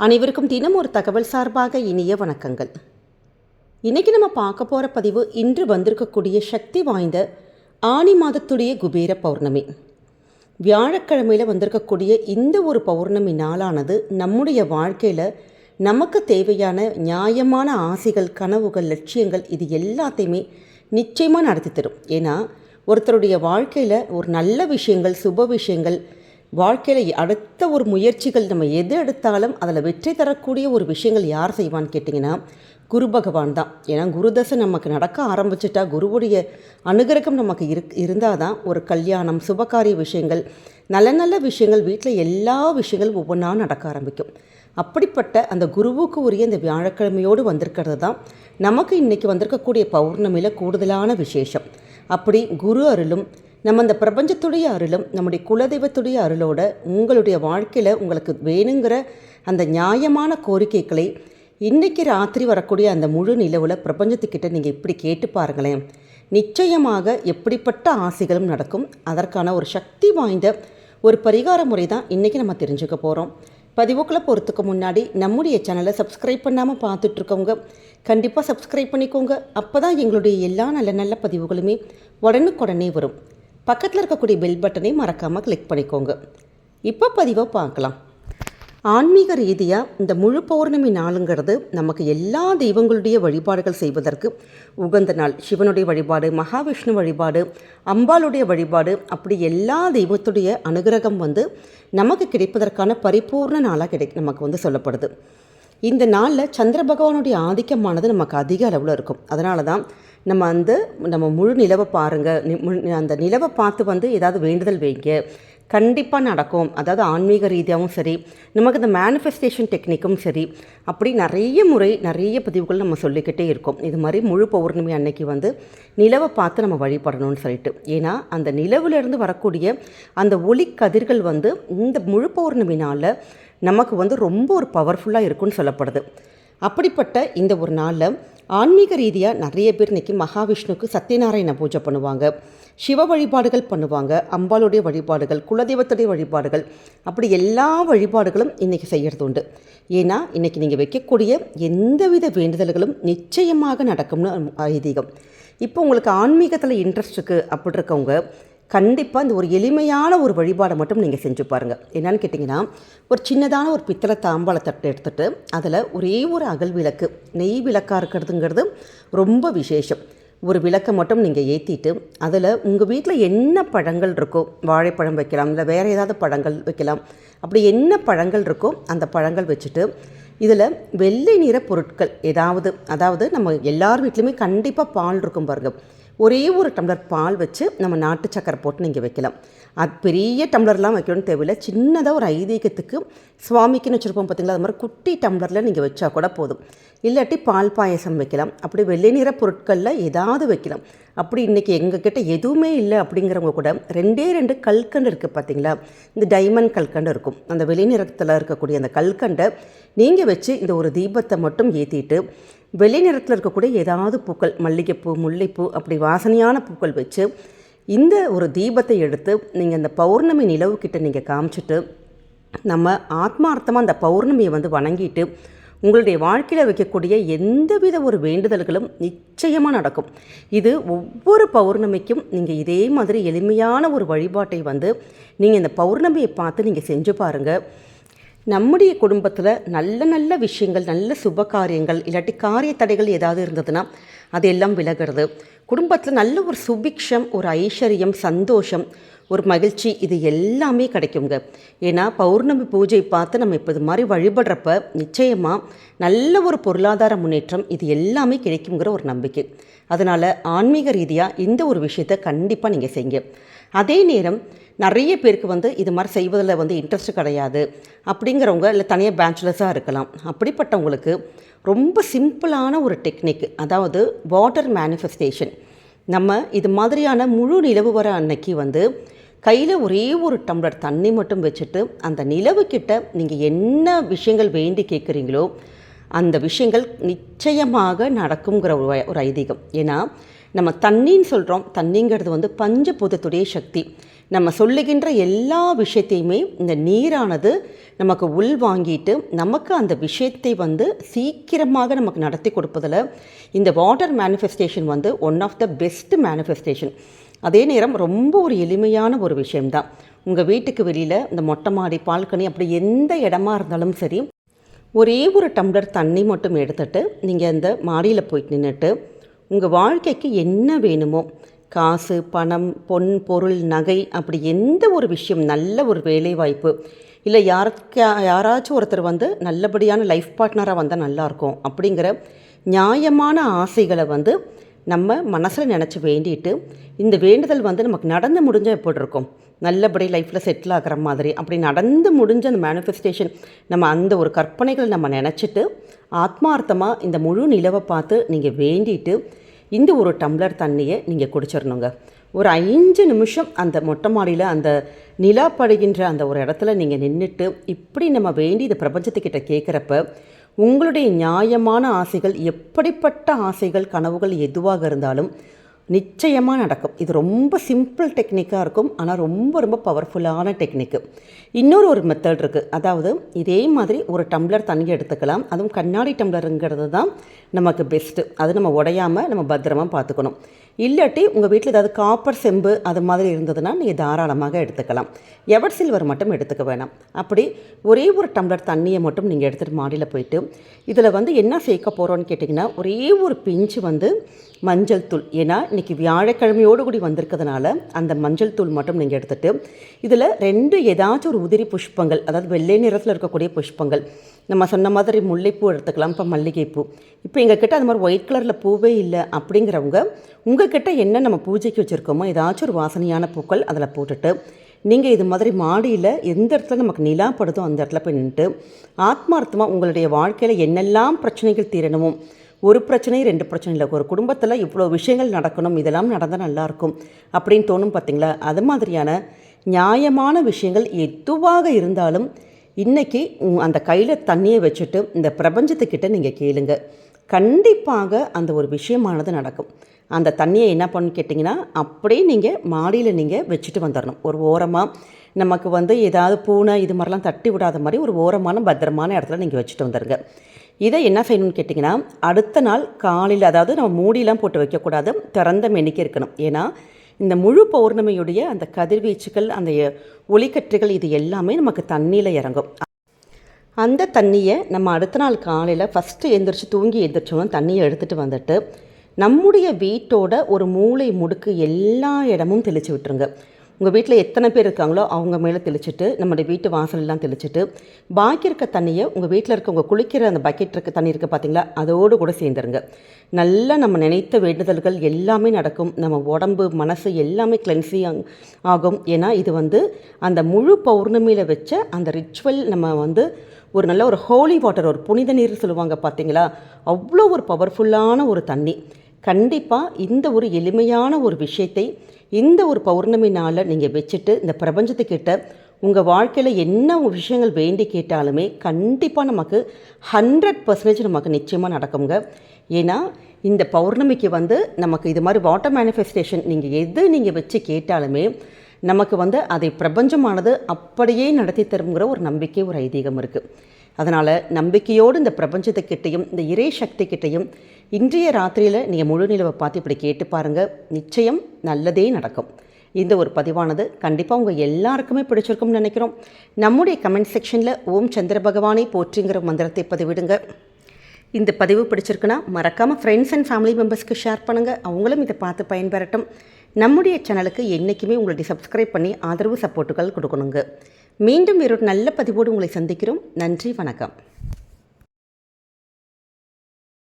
அனைவருக்கும் தினம் ஒரு தகவல் சார்பாக இனிய வணக்கங்கள். இன்றைக்கி நம்ம பார்க்க போகிற பதிவு இன்று வந்திருக்கக்கூடிய சக்தி வாய்ந்த ஆனி மாதத்துடைய குபேர பௌர்ணமி. வியாழக்கிழமையில் வந்திருக்கக்கூடிய இந்த ஒரு பௌர்ணமி நாளானது நம்முடைய வாழ்க்கையில் நமக்கு தேவையான நியாயமான ஆசைகள் கனவுகள் லட்சியங்கள் இது எல்லாத்தையுமே நிச்சயமாக நடத்தி தரும். ஏன்னா ஒருத்தருடைய வாழ்க்கையில் ஒரு நல்ல விஷயங்கள் சுப விஷயங்கள் வாழ்க்கையில் அடுத்த ஒரு முயற்சிகள் நம்ம எது எடுத்தாலும் அதில் வெற்றி தரக்கூடிய ஒரு விஷயங்கள் யார் செய்வான்னு கேட்டிங்கன்னா குரு பகவான் தான். ஏன்னா குருதசை நமக்கு நடக்க ஆரம்பிச்சிட்டா குருவுடைய அனுகிரகம் நமக்கு இரு இருந்தால் தான் ஒரு கல்யாணம் சுபகாரிய விஷயங்கள் நல்ல நல்ல விஷயங்கள் வீட்டில் எல்லா விஷயங்களும் ஒவ்வொன்றா நடக்க ஆரம்பிக்கும். அப்படிப்பட்ட அந்த குருவுக்கு உரிய இந்த வியாழக்கிழமையோடு வந்திருக்கிறது தான் நமக்கு இன்றைக்கி வந்திருக்கக்கூடிய பௌர்ணமியில் கூடுதலான விசேஷம். அப்படி குரு அருளும் நம்ம அந்த பிரபஞ்சத்துடைய அருளும் நம்முடைய குலதெய்வத்துடைய அருளோட உங்களுடைய வாழ்க்கையில் உங்களுக்கு வேணுங்கிற அந்த நியாயமான கோரிக்கைகளை இன்றைக்கி ராத்திரி வரக்கூடிய அந்த முழு நிலவில் பிரபஞ்சத்துக்கிட்ட நீங்கள் இப்படி கேட்டு பாருங்களேன். நிச்சயமாக எப்படிப்பட்ட ஆசைகளும் நடக்கும். அதற்கான ஒரு சக்தி வாய்ந்த ஒரு பரிகார முறை தான் இன்றைக்கி நம்ம தெரிஞ்சுக்க போகிறோம் பதிவுக்குள்ளே போகிறதுக்கு முன்னாடி நம்முடைய சேனலை சப்ஸ்கிரைப் பண்ணாமல் பார்த்துட்ருக்கவங்க கண்டிப்பாக சப்ஸ்கிரைப் பண்ணிக்கோங்க. அப்போ தான் எங்களுடைய எல்லா நல்ல நல்ல பதிவுகளுமே உடனுக்குடனே வரும். பக்கத்தில் இருக்கக்கூடிய பெல் பட்டனை மறக்காமல் கிளிக் பண்ணிக்கோங்க. இப்போ பதிவை பார்க்கலாம். ஆன்மீக ரீதியாக இந்த முழு பௌர்ணமி நாளுங்கிறது நமக்கு எல்லா தெய்வங்களுடைய வழிபாடுகள் செய்வதற்கு உகந்த நாள். சிவனுடைய வழிபாடு மகாவிஷ்ணு வழிபாடு அம்பாளுடைய வழிபாடு அப்படி எல்லா தெய்வத்துடைய அனுகிரகம் வந்து நமக்கு கிடைப்பதற்கான பரிபூர்ண நாளாக கிடை நமக்கு வந்து சொல்லப்படுது. இந்த நாளில் சந்திர பகவானுடைய ஆதிக்கமானது நமக்கு அதிக அளவில் இருக்கும். அதனால தான் நம்ம வந்து நம்ம முழு நிலவை பாருங்கள் அந்த நிலவை பார்த்து வந்து ஏதாவது வேண்டுதல் வைங்க. கண்டிப்பாக நடக்கும். அதாவது ஆன்மீக ரீதியாகவும் சரி நமக்கு இந்த மேனிஃபெஸ்டேஷன் டெக்னிக்கும் சரி அப்படி நிறைய முறை நிறைய பதிவுகள் நம்ம சொல்லிக்கிட்டே இருக்கோம். இது மாதிரி முழு பௌர்ணமி அன்னைக்கு வந்து நிலவை பார்த்து நம்ம வழிபடணும்னு சொல்லிட்டு. ஏன்னா அந்த நிலவுலேருந்து வரக்கூடிய அந்த ஒளி கதிர்கள் வந்து இந்த முழு பௌர்ணமி நாளில் நமக்கு வந்து ரொம்ப ஒரு பவர்ஃபுல்லாக இருக்கும்னு சொல்லப்படுது. அப்படிப்பட்ட இந்த ஒரு நாளில் ஆன்மீக ரீதியாக நிறைய பேர் இன்றைக்கி மகாவிஷ்ணுக்கு சத்யநாராயண பூஜை பண்ணுவாங்க. சிவ வழிபாடுகள் பண்ணுவாங்க. அம்பாளுடைய வழிபாடுகள் குலதெய்வத்துடைய வழிபாடுகள் அப்படி எல்லா வழிபாடுகளும் இன்றைக்கி செய்கிறது உண்டு. ஏன்னா இன்றைக்கி நீங்கள் வைக்கக்கூடிய எந்தவித வேண்டுதல்களும் நிச்சயமாக நடக்கும்னு ஐதீகம். இப்போ உங்களுக்கு ஆன்மீகத்தில் இன்ட்ரெஸ்ட் இருக்குது அப்படி இருக்கவங்க கண்டிப்பாக இந்த ஒரு எளிமையான ஒரு வழிபாடை மட்டும் நீங்கள் செஞ்சு பாருங்கள் என்னென்னு கேட்டிங்கன்னா ஒரு சின்னதான ஒரு பித்தளை தாம்பாள எடுத்துகிட்டு அதில் ஒரே ஒரு அகல் விளக்கு நெய் விளக்காக இருக்கிறதுங்கிறது ரொம்ப விசேஷம். ஒரு விளக்கை மட்டும் நீங்கள் ஏற்றிட்டு அதில் உங்கள் வீட்டில் என்ன பழங்கள் இருக்கோ வாழைப்பழம் வைக்கலாம் இல்லை வேறு ஏதாவது பழங்கள் வைக்கலாம் அப்படி என்ன பழங்கள் இருக்கோ அந்த பழங்கள் வச்சுட்டு இதில் வெள்ளை நிற பொருட்கள் ஏதாவது அதாவது நம்ம எல்லார் வீட்லேயுமே கண்டிப்பாக பால் இருக்கும் பாருங்கள் ஒரே ஒரு டம்ளர் பால் வச்சு நம்ம நாட்டு சக்கரை போட்டு நீங்கள் வைக்கலாம். அது பெரிய டம்ளர்லாம் வைக்கணும்னு தேவையில்லை. சின்னதாக ஒரு ஐதீகத்துக்கு சுவாமிக்குன்னு வச்சுருப்போம் பார்த்தீங்களா அது மாதிரி குட்டி டம்ளரில் நீங்கள் வச்சா கூட போதும். இல்லாட்டி பால் பாயசம் வைக்கலாம். அப்படி வெள்ளை நிற பொருட்களில் ஏதாவது வைக்கலாம். அப்படி இன்றைக்கி எங்ககிட்ட எதுவுமே இல்லை அப்படிங்கிறவங்க கூட ரெண்டே ரெண்டு கல்கண்டு இருக்குது பார்த்தீங்களா இந்த டைமண்ட் கல்கண்டு இருக்கும். அந்த வெளி நிறத்தில் இருக்கக்கூடிய அந்த கல்கண்டை நீங்கள் வச்சு இந்த ஒரு தீபத்தை மட்டும் ஏற்றிட்டு வெளி நிறத்தில் இருக்கக்கூடிய ஏதாவது பூக்கள் மல்லிகைப்பூ முல்லைப்பூ அப்படி வாசனையான பூக்கள் வச்சு இந்த ஒரு தீபத்தை எடுத்து நீங்கள் இந்த பௌர்ணமி நிலவுக்கிட்ட நீங்கள் காமிச்சிட்டு நம்ம ஆத்மார்த்தமாக அந்த பௌர்ணமியை வந்து வணங்கிட்டு உங்களுடைய வாழ்க்கையில் வைக்கக்கூடிய எந்தவித ஒரு வேண்டுதல்களும் நிச்சயமாக நடக்கும். இது ஒவ்வொரு பௌர்ணமிக்கும் நீங்கள் இதே மாதிரி எளிமையான ஒரு வழிபாட்டை வந்து நீங்கள் இந்த பௌர்ணமியை பார்த்து நீங்கள் செஞ்சு பாருங்கள் நம்முடைய குடும்பத்தில் நல்ல நல்ல விஷயங்கள் நல்ல சுப காரியங்கள் இல்லாட்டி காரிய தடைகள் ஏதாவது இருந்ததுன்னா அதெல்லாம் விலகிறது. குடும்பத்தில் நல்ல ஒரு சுபிக்ஷம் ஒரு ஐஸ்வர்யம் சந்தோஷம் ஒரு மகிழ்ச்சி இது எல்லாமே கிடைக்குங்க. ஏன்னா பௌர்ணமி பூஜை பார்த்து நம்ம இப்போ இது மாதிரி வழிபடுறப்ப நிச்சயமாக நல்ல ஒரு பொருளாதார முன்னேற்றம் இது எல்லாமே கிடைக்குங்கிற ஒரு நம்பிக்கை. அதனால் ஆன்மீக ரீதியாக இந்த ஒரு விஷயத்தை கண்டிப்பாக நீங்கள் செய்யுங்க. அதே நேரம் நிறைய பேருக்கு வந்து இது மாதிரி செய்வதில் வந்து இன்ட்ரெஸ்ட் கிடையாது அப்படிங்கிறவங்க இல்லை தனியாக பேச்சுலர்ஸாக இருக்கலாம். அப்படிப்பட்டவங்களுக்கு ரொம்ப சிம்பிளான ஒரு டெக்னிக் அதாவது வாட்டர் மேனிஃபெஸ்டேஷன் நம்ம இது மாதிரியான முழு நிலவு வர அன்னைக்கு வந்து கையில் ஒரே ஒரு டம்ளர் தண்ணி மட்டும் வச்சுட்டு அந்த நிலவுக்கிட்ட நீங்கள் என்ன விஷயங்கள் வேண்டி கேட்குறீங்களோ அந்த விஷயங்கள் நிச்சயமாக நடக்குங்கிற ஒரு ஒரு ஐதீகம். ஏன்னா நம்ம தண்ணின்னு சொல்கிறோம் தண்ணிங்கிறது வந்து பஞ்சபூதத்துடைய சக்தி. நம்ம சொல்லுகின்ற எல்லா விஷயத்தையுமே இந்த நீரானது நமக்கு உள் வாங்கிட்டு நமக்கு அந்த விஷயத்தை வந்து சீக்கிரமாக நமக்கு நடத்தி கொடுப்பதில் இந்த வாட்டர் மேனிஃபெஸ்டேஷன் வந்து one of the best manifestation. அதே நேரம் ரொம்ப ஒரு எளிமையான ஒரு விஷயம்தான். உங்கள் வீட்டுக்கு வெளியில் இந்த மொட்டை மாடி பால்கனி அப்படி எந்த இடமா இருந்தாலும் சரி ஒரே ஒரு டம்ளர் தண்ணி மட்டும் எடுத்துட்டு நீங்கள் இந்த மாடியில் போயிட்டு நின்றுட்டு உங்கள் வாழ்க்கைக்கு என்ன வேணுமோ காசு பணம் பொன் பொருள் நகை அப்படி எந்த ஒரு விஷயம் நல்ல ஒரு வேலைவாய்ப்பு இல்லை யாருக்கா யாராச்சும் ஒருத்தர் வந்து நல்லபடியான லைஃப் பார்ட்னராக வந்தால் நல்லாயிருக்கும் அப்படிங்கிற நியாயமான ஆசைகளை வந்து நம்ம மனசில் நினச்சி வேண்டிட்டு இந்த வேண்டுதல் வந்து நமக்கு நடந்து முடிஞ்சால் எப்படி இருக்கும்? நல்லபடி லைஃப்பில் செட்டில் ஆகிற மாதிரி அப்படி நடந்து முடிஞ்ச அந்த மேனிஃபெஸ்டேஷன் நம்ம அந்த ஒரு கற்பனைகள் நம்ம நினச்சிட்டு ஆத்மார்த்தமாக இந்த முழு நிலவை பார்த்து நீங்கள் வேண்டிட்டு இந்த ஒரு டம்ளர் தண்ணியை நீங்கள் குடிச்சிடணுங்க ஒரு அஞ்சு நிமிஷம் அந்த மொட்டை மாடியில் அந்த நிலா படுகின்ற அந்த ஒரு இடத்துல நீங்கள் நின்றுட்டு இப்படி நம்ம வேண்டி இந்த பிரபஞ்சத்துக்கிட்ட கேட்குறப்ப உங்களுடைய நியாயமான ஆசைகள் எப்படிப்பட்ட ஆசைகள் கனவுகள் எதுவாக இருந்தாலும் நிச்சயமாக நடக்கும். இது ரொம்ப சிம்பிள் டெக்னிக்காக இருக்கும். ஆனால் ரொம்ப ரொம்ப பவர்ஃபுல்லான டெக்னிக்கு இன்னொரு ஒரு மெத்தட் இருக்குது அதாவது இதே மாதிரி ஒரு டம்ளர் தண்ணி எடுத்துக்கலாம். அதுவும் கண்ணாடி டம்ளருங்கிறது தான் நமக்கு பெஸ்ட்டு அது நம்ம உடையாமல் நம்ம பத்திரமா பார்த்துக்கணும். இல்லாட்டி உங்கள் வீட்டில் ஏதாவது காப்பர் செம்பு அது மாதிரி இருந்ததுன்னா நீங்கள் தாராளமாக எடுத்துக்கலாம். எவர் சில்வர் மட்டும் எடுத்துக்க வேணாம். அப்படி ஒரே ஒரு டம்ளர் தண்ணியை மட்டும் நீங்கள் எடுத்துகிட்டு மாடியில் போயிட்டு இதில் வந்து என்ன சேர்க்க போகிறோன்னு கேட்டிங்கன்னா ஒரே ஒரு பிஞ்சு வந்து மஞ்சள் தூள். ஏன்னா இன்றைக்கி வியாழக்கிழமையோடு கூடி வந்திருக்கிறதுனால அந்த மஞ்சள் தூள் மட்டும் நீங்கள் எடுத்துகிட்டு இதில் ரெண்டு ஏதாச்சும் ஒரு உதிரி புஷ்பங்கள் அதாவது வெள்ளை நிறத்தில் இருக்கக்கூடிய புஷ்பங்கள். நம்ம சொன்ன மாதிரி முல்லைப்பூ எடுத்துக்கலாம் இப்போ மல்லிகைப்பூ. இப்போ எங்ககிட்ட அது மாதிரி ஒயிட் கலரில் பூவே இல்லை அப்படிங்கிறவங்க உங்கள் உங்ககிட்ட என்ன நம்ம பூஜைக்கு வச்சுருக்கோமோ ஏதாச்சும் ஒரு வாசனையான பூக்கள் அதில் போட்டுட்டு நீங்கள் இது மாதிரி மாடியில் எந்த இடத்துல நமக்கு நிலா படுதோ அந்த இடத்துல போய் நின்றுட்டு ஆத்மார்த்தமாக உங்களுடைய வாழ்க்கையில் என்னெல்லாம் பிரச்சனைகள் தீரணுமோ ஒரு பிரச்சனை ரெண்டு பிரச்சனை இல்லை. ஒரு குடும்பத்தில் இவ்வளோ விஷயங்கள் நடக்கணும் இதெல்லாம் நடந்தால் நல்லாயிருக்கும் அப்படின்னு தோணும் பார்த்தீங்களா அது மாதிரியான நியாயமான விஷயங்கள் எதுவாக இருந்தாலும் இன்றைக்கி அந்த கையில் தண்ணியை வச்சுட்டு இந்த பிரபஞ்சத்துக்கிட்ட நீங்கள் கேளுங்கள் கண்டிப்பாக அந்த ஒரு விஷயமானது நடக்கும். அந்த தண்ணியை என்ன பண்ணு கேட்டிங்கன்னா அப்படியே நீங்கள் மாடியில் நீங்கள் வச்சுட்டு வந்துடணும் ஒரு ஓரமாக நமக்கு வந்து ஏதாவது பூனை இது மாதிரிலாம் தட்டி விடாத மாதிரி ஒரு ஓரமான பத்திரமான இடத்துல நீங்கள் வச்சுட்டு வந்துடுங்க இதை என்ன செய்யணும்னு கேட்டிங்கன்னா அடுத்த நாள் காலையில் அதாவது நம்ம மூடிலாம் போட்டு வைக்கக்கூடாது திறந்த மெனிக்கு இருக்கணும். ஏன்னா இந்த முழு பௌர்ணமியுடைய அந்த கதிர்வீச்சுகள் அந்த ஒளிக்கற்றுகள் இது எல்லாமே நமக்கு தண்ணியில் இறங்கும். அந்த தண்ணியை நம்ம அடுத்த நாள் காலையில் ஃபஸ்ட்டு எந்திரிச்சு தூங்கி எந்திரிச்சோம் தண்ணியை எடுத்துகிட்டு வந்துட்டு நம்முடைய வீட்டோட ஒரு மூளை முடுக்கு எல்லா இடமும் தெளித்து விட்டுருங்க. உங்கள் வீட்டில் எத்தனை பேர் இருக்காங்களோ அவங்க மேலே தெளிச்சுட்டு நம்மளுடைய வீட்டு வாசலெல்லாம் தெளிச்சுட்டு பாக்கி இருக்க தண்ணியை உங்கள் வீட்டில் இருக்க உங்கள் குளிக்கிற அந்த பக்கெட் இருக்க தண்ணி இருக்குது பார்த்தீங்களா அதோடு கூட சேர்ந்துருங்க. நல்லா நம்ம நினைத்த வேண்டுதல்கள் எல்லாமே நடக்கும். நம்ம உடம்பு மனசு எல்லாமே கிளென்சிங் ஆகும். ஏன்னா இது வந்து அந்த முழு பௌர்ணமியில் வச்ச அந்த ரிச்சுவல் நம்ம வந்து ஒரு நல்ல ஒரு ஹோலி வாட்டர் ஒரு புனித நீர் சொல்லுவாங்க பார்த்தீங்களா அவ்வளோ ஒரு பவர்ஃபுல்லான ஒரு தண்ணி. கண்டிப்பாக இந்த ஒரு எளிமையான ஒரு விஷயத்தை இந்த ஒரு பௌர்ணமி நாளில் நீங்கள் வச்சுட்டு இந்த பிரபஞ்சத்துக்கிட்ட உங்கள் வாழ்க்கையில் என்ன விஷயங்கள் வேண்டி கேட்டாலுமே கண்டிப்பாக நமக்கு ஹண்ட்ரட் பர்சன்டேஜ் நமக்கு நிச்சயமாக நடக்குங்க. ஏன்னா இந்த பௌர்ணமிக்கு வந்து நமக்கு இது மாதிரி வாட்டர் மேனிஃபெஸ்டேஷன் நீங்கள் எது நீங்கள் வச்சு கேட்டாலுமே நமக்கு வந்து அதை பிரபஞ்சமானது அப்படியே நடத்தி தருங்கிற ஒரு நம்பிக்கை ஒரு ஐதீகம் இருக்குது அதனால் நம்பிக்கையோடு இந்த பிரபஞ்சத்துக்கிட்டையும் இந்த இறை சக்தி கிட்டையும் இன்றைய ராத்திரியில் நீங்கள் முழு நிலவை பார்த்து இப்படி கேட்டு பாருங்கள் நிச்சயம் நல்லதே நடக்கும். இந்த ஒரு பதிவானது கண்டிப்பாக உங்கள் எல்லாருக்குமே பிடிச்சிருக்கும்னு நினைக்கிறோம். நம்முடைய கமெண்ட் செக்ஷனில் ஓம் சந்திர பகவானை போற்றிங்கிற மந்திரத்தை பதிவிடுங்க. இந்த பதிவு பிடிச்சிருக்குன்னா மறக்காமல் ஃப்ரெண்ட்ஸ் அண்ட் ஃபேமிலி மெம்பர்ஸ்க்கு ஷேர் பண்ணுங்கள் அவங்களும் இதை பார்த்து பயன்பெறட்டும். நம்முடைய சேனலுக்கு என்றைக்குமே உங்களுடைய சப்ஸ்கிரைப் பண்ணி ஆதரவு சப்போர்ட்டுகள் கொடுக்கணுங்க. மீண்டும் வேறொரு நல்ல பதிவோடு உங்களை சந்திக்கிறோம். நன்றி வணக்கம்.